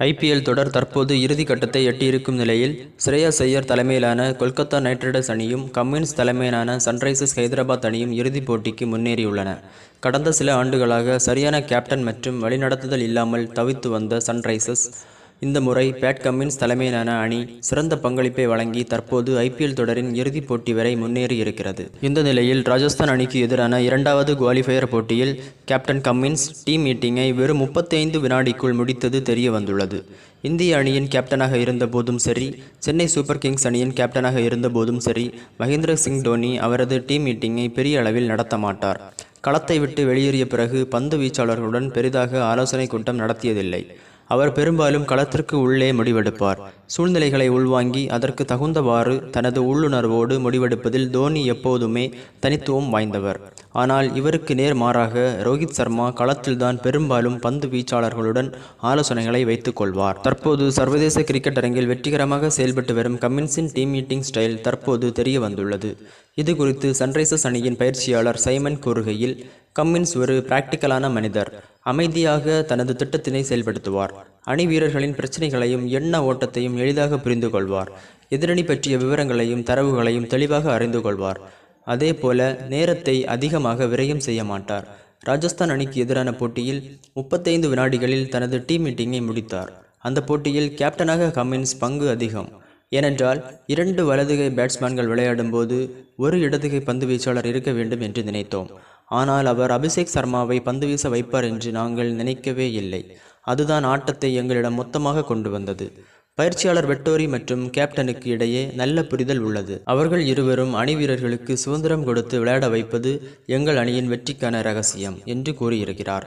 IPL தொடர் தற்போது இறுதிக்கட்டத்தை எட்டியிருக்கும் நிலையில் ஸ்ரேயஸ் ஐயர் தலைமையிலான கொல்கத்தா நைட் ரைடர்ஸ் அணியும் கம்மின்ஸ் தலைமையிலான சன்ரைசர்ஸ் ஹைதராபாத் அணியும் இறுதிப் போட்டிக்கு முன்னேறியுள்ளன. கடந்த சில ஆண்டுகளாக சரியான கேப்டன் மற்றும் வழிநடத்துதல் இல்லாமல் தவித்து வந்த சன்ரைசர்ஸ் இந்த முறை பேட் கம்மின்ஸ் தலைமையிலான அணி சிறந்த பங்களிப்பை வழங்கி தற்போது ஐபிஎல் தொடரின் இறுதிப் போட்டி வரை முன்னேறியிருக்கிறது. இந்த நிலையில் ராஜஸ்தான் அணிக்கு எதிரான இரண்டாவது குவாலிஃபயர் போட்டியில் கேப்டன் கம்மின்ஸ் டீம் மீட்டிங்கை வெறும் முப்பத்தைந்து வினாடிக்குள் முடித்தது தெரிய வந்துள்ளது இந்திய அணியின் கேப்டனாக இருந்தபோதும் சரி சென்னை சூப்பர் கிங்ஸ் அணியின் கேப்டனாக இருந்தபோதும் சரி மகேந்திர சிங் டோனி அவரது டீம் மீட்டிங்கை பெரிய அளவில் நடத்த மாட்டார். களத்தை விட்டு வெளியேறிய பிறகு பந்து வீச்சாளர்களுடன் பெரிதாக ஆலோசனை கூட்டம் நடத்தியதில்லை. அவர் பெரும்பாலும் களத்திற்கு உள்ளே முடிவெடுப்பார். சூழ்நிலைகளை உள்வாங்கி அதற்கு தகுந்தவாறு தனது உள்ளுணர்வோடு முடிவெடுப்பதில் தோனி எப்போதுமே தனித்துவம் வாய்ந்தவர். ஆனால் இவருக்கு நேர் மாறாக ரோஹித் சர்மா களத்தில்தான் பெரும்பாலும் பந்து வீச்சாளர்களுடன் ஆலோசனைகளை வைத்துக் கொள்வார். தற்போது சர்வதேச கிரிக்கெட் அரங்கில் வெற்றிகரமாக செயல்பட்டு வரும் கமின்ஸின் டீம் மீட்டிங் ஸ்டைல் தற்போது தெரிய வந்துள்ளது இது குறித்து சன்ரைசர்ஸ் அணியின் பயிற்சியாளர் சைமன் கூறுகையில் கம்மின்ஸ் ஒரு பிராக்டிக்கலான மனிதர். அமைதியாக தனது திட்டத்தினை செயல்படுத்துவார். அணி வீரர்களின் பிரச்சனைகளையும் எண்ண ஓட்டத்தையும் எளிதாக புரிந்து கொள்வார் எதிரணி பற்றிய விவரங்களையும் தரவுகளையும் தெளிவாக அறிந்து கொள்வார். அதே போல நேரத்தை அதிகமாக விரயம் செய்ய மாட்டார். ராஜஸ்தான் அணிக்கு எதிரான போட்டியில் முப்பத்தைந்து வினாடிகளில் தனது டீம் மீட்டிங்கை முடித்தார். அந்த போட்டியில் கேப்டனாக கம்மின்ஸ் பங்கு அதிகம். ஏனென்றால் இரண்டு வலதுகை பேட்ஸ்மேன்கள் விளையாடும்போது ஒரு இடதுகை பந்து வீச்சாளர் இருக்க வேண்டும் என்று நினைத்தோம். ஆனால் அவர் அபிஷேக் சர்மாவை பந்து வீச வைப்பார் என்று நாங்கள் நினைக்கவே இல்லை. அதுதான் ஆட்டத்தை எங்களிடம் மொத்தமாக கொண்டு வந்தது. பயிற்சியாளர் வெட்டோரி மற்றும் கேப்டனுக்கு இடையே நல்ல புரிதல் உள்ளது. அவர்கள் இருவரும் அணி வீரர்களுக்கு சுதந்திரம் கொடுத்து விளையாட வைப்பது எங்கள் அணியின் வெற்றிக்கான ரகசியம் என்று கூறியிருக்கிறார்.